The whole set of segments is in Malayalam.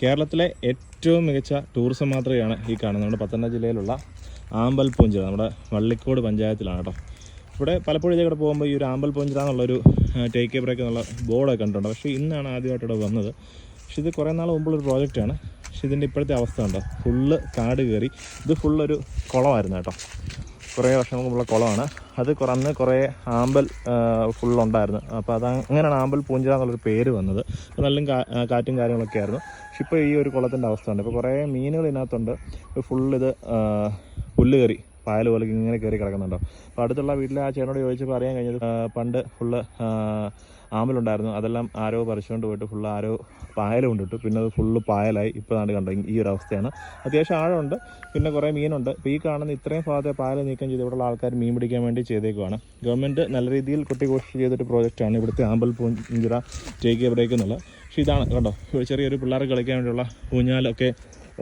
കേരളത്തിലെ ഏറ്റവും മികച്ച ടൂറിസം മാത്രയാണ് ഈ കാണുന്നത്. നമ്മുടെ പത്തനംതിട്ട ജില്ലയിലുള്ള ആമ്പൽ പൂഞ്ചിറ നമ്മുടെ വള്ളിക്കോട് പഞ്ചായത്തിലാണ് കേട്ടോ. ഇവിടെ പലപ്പോഴും ഇതേക്കൂടെ പോകുമ്പോൾ ഈ ഒരു ആമ്പൽ പൂഞ്ചിറ എന്നുള്ളൊരു ടേക്ക് എ ബ്രേക്ക് എന്നുള്ള ബോർഡൊക്കെ കണ്ടിട്ടുണ്ട്. പക്ഷേ ഇന്നാണ് ആദ്യമായിട്ട് ഇവിടെ വന്നത്. പക്ഷേ ഇത് കുറേ നാൾ മുമ്പുള്ളൊരു പ്രോജക്റ്റാണ് പക്ഷേ ഇതിന്റെ ഇപ്പോഴത്തെ അവസ്ഥ ഉണ്ടോ? ഫുള്ള് കാട് കയറി. ഇത് ഫുള്ളൊരു കുളമായിരുന്നു കേട്ടോ. കുറേ വർഷങ്ങൾ മുമ്പുള്ള കുളമാണ്. അത് അന്ന് കുറേ ആമ്പൽ ഫുള്ളുണ്ടായിരുന്നു. അപ്പോൾ അത് അങ്ങനെയാണ് ആമ്പൽ പൂഞ്ചിറ എന്നുള്ളൊരു പേര് വന്നത്. അപ്പോൾ നല്ല കാറ്റും കാര്യങ്ങളൊക്കെ ആയിരുന്നു. പക്ഷെ ഇപ്പോൾ ഈ ഒരു കുളത്തിന്റെ അവസ്ഥ ഉണ്ട്. ഇപ്പോൾ കുറേ മീനുകൾ ഇതിനകത്തുണ്ട്. ഫുള്ളിത് പുല്ല് കയറി. പായൽ പോലെ ഇങ്ങനെ കയറി കിടക്കുന്നുണ്ടോ? അപ്പോൾ അടുത്തുള്ള വീട്ടിലെ ആ ചേട്ടനോട് ചോദിച്ചപ്പോൾ അറിയാൻ കഴിഞ്ഞത് പണ്ട് ഫുള്ള് ആമ്പലുണ്ടായിരുന്നു അതെല്ലാം ആരോ പറിച്ചുകൊണ്ട് പോയിട്ട് ഫുള്ള് ആരോ പായൽ കൊണ്ടിട്ടു. പിന്നെ അത് ഫുള്ള് പായലായി. ഇപ്പോൾ നാട് കണ്ടോ ഈ ഒരു അവസ്ഥയാണ്. അത്യാവശ്യം ആഴമുണ്ട്. പിന്നെ കുറേ മീനുണ്ട്. ഇപ്പോൾ ഈ കാണുന്ന ഇത്രയും ഭാഗത്തെ പായൽ നീക്കം ചെയ്ത് ഇവിടെയുള്ള ആൾക്കാർ മീൻ പിടിക്കാൻ വേണ്ടി ചെയ്തേക്കുവാണ്. ഗവൺമെന്റ് നല്ല രീതിയിൽ കുട്ടിഘോഷിച്ച് ചെയ്തൊരു പ്രോജക്റ്റാണ് ഇവിടുത്തെ ആമ്പൽ പൂഞ്ചിറ ടേക്ക് എ ബ്രേക്ക് എന്നുള്ളത്. പക്ഷേ ഇതാണ് കണ്ടോ ചെറിയൊരു പിള്ളേർക്ക് കളിക്കാൻ വേണ്ടിയുള്ള ഊഞ്ഞാലൊക്കെ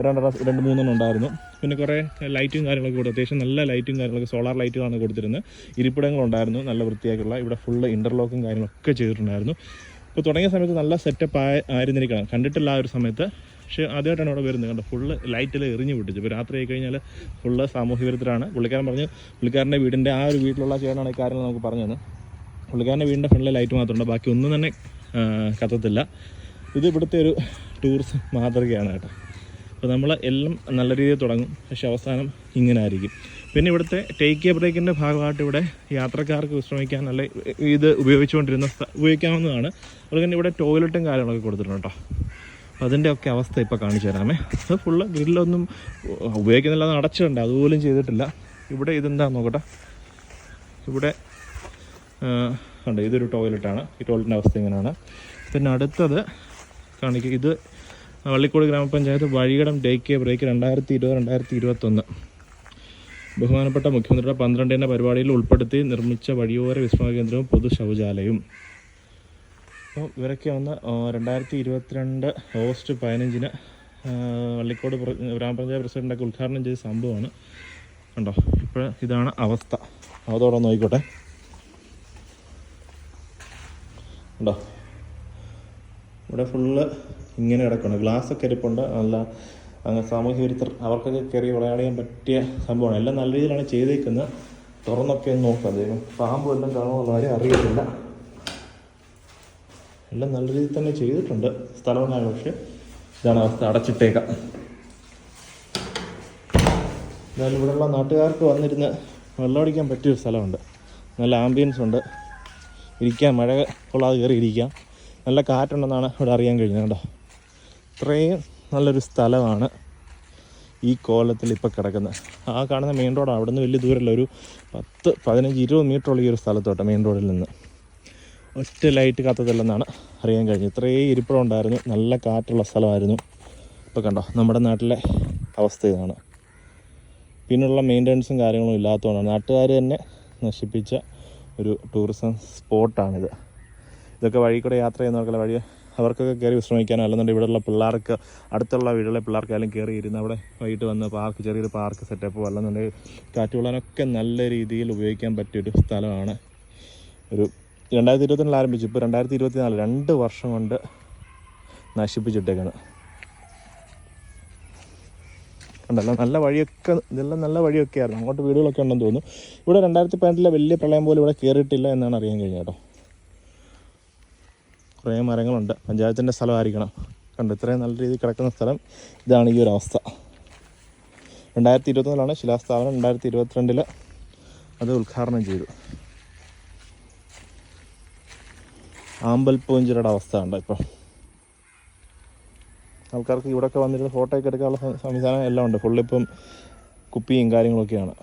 രണ്ട് രണ്ട് മൂന്നെണ്ണം ഉണ്ടായിരുന്നു. പിന്നെ കുറേ ലൈറ്റും കാര്യങ്ങളൊക്കെ കൊടുത്തു. അത്യാവശ്യം നല്ല ലൈറ്റും കാര്യങ്ങളൊക്കെ സോളാർ ലൈറ്റുകളാണ് കൊടുത്തിരുന്നത്. ഇരിപ്പിടങ്ങളുണ്ടായിരുന്നു നല്ല വൃത്തിയാക്കുള്ള ഇവിടെ ഫുള്ള് ഇന്റർലോക്കും കാര്യങ്ങളൊക്കെ ചെയ്തിട്ടുണ്ടായിരുന്നു. ഇപ്പോൾ തുടങ്ങിയ സമയത്ത് നല്ല സെറ്റപ്പ് ആയ ആയിരുന്നിരിക്കണം. കണ്ടിട്ടില്ല ആ ഒരു സമയത്ത്. പക്ഷേ ആദ്യമായിട്ടാണ് ഇവിടെ വരുന്നത്. കണ്ടോ ഫുള്ള് ലൈറ്റിൽ എറിഞ്ഞു വിട്ടിച്ച് ഇപ്പോൾ രാത്രി ആയി കഴിഞ്ഞാൽ ഫുള്ള് സാമൂഹ്യ വിരുദ്ധരാണ്. പുള്ളിക്കാരൻ പറഞ്ഞു പുള്ളിക്കാരന്റെ വീടിന്റെ ആ ഒരു വീട്ടിലുള്ള ചേട്ടനാണ് ഈ കാര്യങ്ങൾ നമുക്ക് പറഞ്ഞു തന്നെ പുള്ളിക്കാരന്റെ വീടിന്റെ ഫ്രണ്ടിലെ ലൈറ്റ് മാത്രമുണ്ട് ബാക്കി ഒന്നും തന്നെ കത്തത്തില്ല. ഇത് ഇവിടുത്തെ ഒരു ടൂറിസം മാതൃകയാണ് കേട്ടോ. അപ്പോൾ നമ്മൾ എല്ലാം നല്ല രീതിയിൽ തുടങ്ങും. പക്ഷേ അവസാനം ഇങ്ങനെ ആയിരിക്കും പിന്നെ ഇവിടുത്തെ ടേക്ക് എ ബ്രേക്കിന്റെ ഭാഗമായിട്ട് ഇവിടെ യാത്രക്കാർക്ക് വിശ്രമിക്കാൻ നല്ല ഇത് ഉപയോഗിച്ചുകൊണ്ടിരുന്ന ഉപയോഗിക്കാവുന്നതാണ്. അതുപോലെ തന്നെ ഇവിടെ ടോയ്ലറ്റും കാര്യങ്ങളൊക്കെ കൊടുത്തിട്ടുണ്ട് കേട്ടോ. അപ്പോൾ അതിന്റെ ഒക്കെ അവസ്ഥ ഇപ്പോൾ കാണിച്ചു തരാമേ. അത് ഫുള്ള് ഗ്രില്ലൊന്നും ഉപയോഗിക്കുന്നില്ല അടച്ചിട്ടുണ്ട്. അതുപോലും ചെയ്തിട്ടില്ല. ഇവിടെ ഇതെന്താ നോക്കട്ടെ. ഇവിടെ ഉണ്ട് ഇതൊരു ടോയ്ലറ്റാണ് ഈ ടോയ്ലറ്റിന്റെ അവസ്ഥ ഇങ്ങനെയാണ്. പിന്നെ അടുത്തത് കാണിക്കുക ഇത് വള്ളിക്കോട് ഗ്രാമപഞ്ചായത്ത് വഴികടം ഡേ കെ ബ്രേക്ക് രണ്ടായിരത്തി ഇരുപത് രണ്ടായിരത്തി ഇരുപത്തൊന്ന് ബഹുമാനപ്പെട്ട മുഖ്യമന്ത്രിയുടെ പന്ത്രണ്ടിന്റെ പരിപാടിയിൽ ഉൾപ്പെടുത്തി നിർമ്മിച്ച വഴിയോര വിശ്രമ കേന്ദ്രവും പൊതു ശൗചാലയവും അപ്പോൾ ഇവരൊക്കെ വന്ന് രണ്ടായിരത്തി ഇരുപത്തിരണ്ട് ഓഗസ്റ്റ് പതിനഞ്ചിന് വള്ളിക്കോട് ഗ്രാമപഞ്ചായത്ത് പ്രസിഡന്റൊക്കെ ഉദ്ഘാടനം ചെയ്ത സംഭവമാണ്. കണ്ടോ? ഇപ്പോൾ ഇതാണ് അവസ്ഥ. അതോടെ നോക്കിക്കോട്ടെ. ഉണ്ടോ ഇവിടെ ഫുള്ള് ഇങ്ങനെ കിടക്കണം ഗ്ലാസ് ഒക്കെ ഇരിപ്പുണ്ട് നല്ല അങ്ങനെ സാമൂഹ്യ വിരുദ്ധർ അവർക്കൊക്കെ കയറി വിളയാടിയാൻ പറ്റിയ സംഭവമാണ്. എല്ലാം നല്ല രീതിയിലാണ് ചെയ്തേക്കുന്നത്. തുറന്നൊക്കെ ഒന്ന് നോക്കാം. ദൈവം പാമ്പ് എല്ലാം കാണുമോ കാര്യം അറിയത്തില്ല. എല്ലാം നല്ല രീതിയിൽ തന്നെ ചെയ്തിട്ടുണ്ട്. സ്ഥലമൊന്നാണ് പക്ഷേ ഇതാണ് അവസ്ഥ. അടച്ചിട്ടേക്കാം. എന്നാലും ഇവിടെയുള്ള നാട്ടുകാർക്ക് വന്നിരുന്ന് വെള്ളമടിക്കാൻ പറ്റിയൊരു സ്ഥലമുണ്ട്. നല്ല ആംബിയൻസ് ഉണ്ട്. ഇരിക്കാൻ മഴ കൊള്ളാതെ കയറി ഇരിക്കാം നല്ല കാറ്റുണ്ടെന്നാണ് ഇവിടെ അറിയാൻ കഴിഞ്ഞത്. കേട്ടോ ഇത്രയും നല്ലൊരു സ്ഥലമാണ് ഈ കോലത്തിൽ ഇപ്പോൾ കിടക്കുന്നത്. ആ കാണുന്ന മെയിൻ റോഡാണ് അവിടെ നിന്ന് വലിയ ദൂരമല്ല ഒരു പത്ത് പതിനഞ്ച് ഇരുപത് മീറ്ററുള്ള ഈ ഒരു സ്ഥലത്തോട്ടെ മെയിൻ റോഡിൽ നിന്ന്. ഒറ്റ ലൈറ്റ് കത്തത്തില്ലെന്നാണ് അറിയാൻ കഴിഞ്ഞത്. ഇത്രയും ഇരിപ്പിടം ഉണ്ടായിരുന്നു. നല്ല കാറ്റുള്ള സ്ഥലമായിരുന്നു. ഇപ്പോൾ കണ്ടോ നമ്മുടെ നാട്ടിലെ അവസ്ഥ ഇതാണ്. പിന്നുള്ള മെയിന്റനൻസും കാര്യങ്ങളും ഇല്ലാത്തതുകൊണ്ടാണ്. നാട്ടുകാർ തന്നെ നശിപ്പിച്ച ഒരു ടൂറിസം സ്പോട്ടാണിത് ഇതൊക്കെ വഴി കൂടെ യാത്ര ചെയ്യുന്നവർക്കുള്ള വഴി അവർക്കൊക്കെ കയറി വിശ്രമിക്കാനോ അല്ലെന്നുണ്ടെങ്കിൽ ഇവിടെയുള്ള പിള്ളേർക്ക് അടുത്തുള്ള വീടുകളിലെ പിള്ളേർക്കായാലും കയറി ഇരുന്ന് അവിടെ വൈകിട്ട് വന്ന് പാർക്ക് ചെറിയൊരു പാർക്ക് സെറ്റപ്പ് അല്ലെന്നുണ്ടെങ്കിൽ കാറ്റ് നല്ല രീതിയിൽ ഉപയോഗിക്കാൻ പറ്റിയൊരു സ്ഥലമാണ്. ഒരു രണ്ടായിരത്തി ഇരുപത്തിനാലിൽ ആരംഭിച്ചു. ഇപ്പോൾ രണ്ടായിരത്തി ഇരുപത്തി നാല് രണ്ട് വർഷം കൊണ്ട് നശിപ്പിച്ചിട്ടേക്കാണ്. ഉണ്ടല്ലോ നല്ല വഴിയൊക്കെ ഇതെല്ലാം നല്ല വഴിയൊക്കെ ആയിരുന്നു അങ്ങോട്ട് വീടുകളൊക്കെ ഉണ്ടെന്ന് തോന്നുന്നു. ഇവിടെ രണ്ടായിരത്തി പതിനെട്ടിലെ വലിയ പ്രളയം പോലും ഇവിടെ കയറിയിട്ടില്ല എന്നാണ് അറിയാൻ കഴിഞ്ഞത് കേട്ടോ. കുറേ മരങ്ങളുണ്ട്. പഞ്ചായത്തിന്റെ സ്ഥലമായിരിക്കണം. കണ്ട് ഇത്രയും നല്ല രീതിയിൽ കിടക്കുന്ന സ്ഥലം. ഇതാണ് ഈ ഒരു അവസ്ഥ. രണ്ടായിരത്തി ഇരുപത്തൊന്നിലാണ് ശിലാസ്ഥാപനം. രണ്ടായിരത്തി ഇരുപത്തിരണ്ടിൽ അത് ഉദ്ഘാടനം ചെയ്തു. ആമ്പൽ പൂഞ്ചിറയുടെ അവസ്ഥ ഉണ്ട് ഇപ്പോൾ ആൾക്കാർക്ക് ഇവിടെയൊക്കെ വന്നിരുന്ന് ഫോട്ടോയൊക്കെ എടുക്കാനുള്ള സംവിധാനം എല്ലാം ഉണ്ട്. ഫുള്ളിപ്പം കുപ്പിയും കാര്യങ്ങളൊക്കെയാണ്.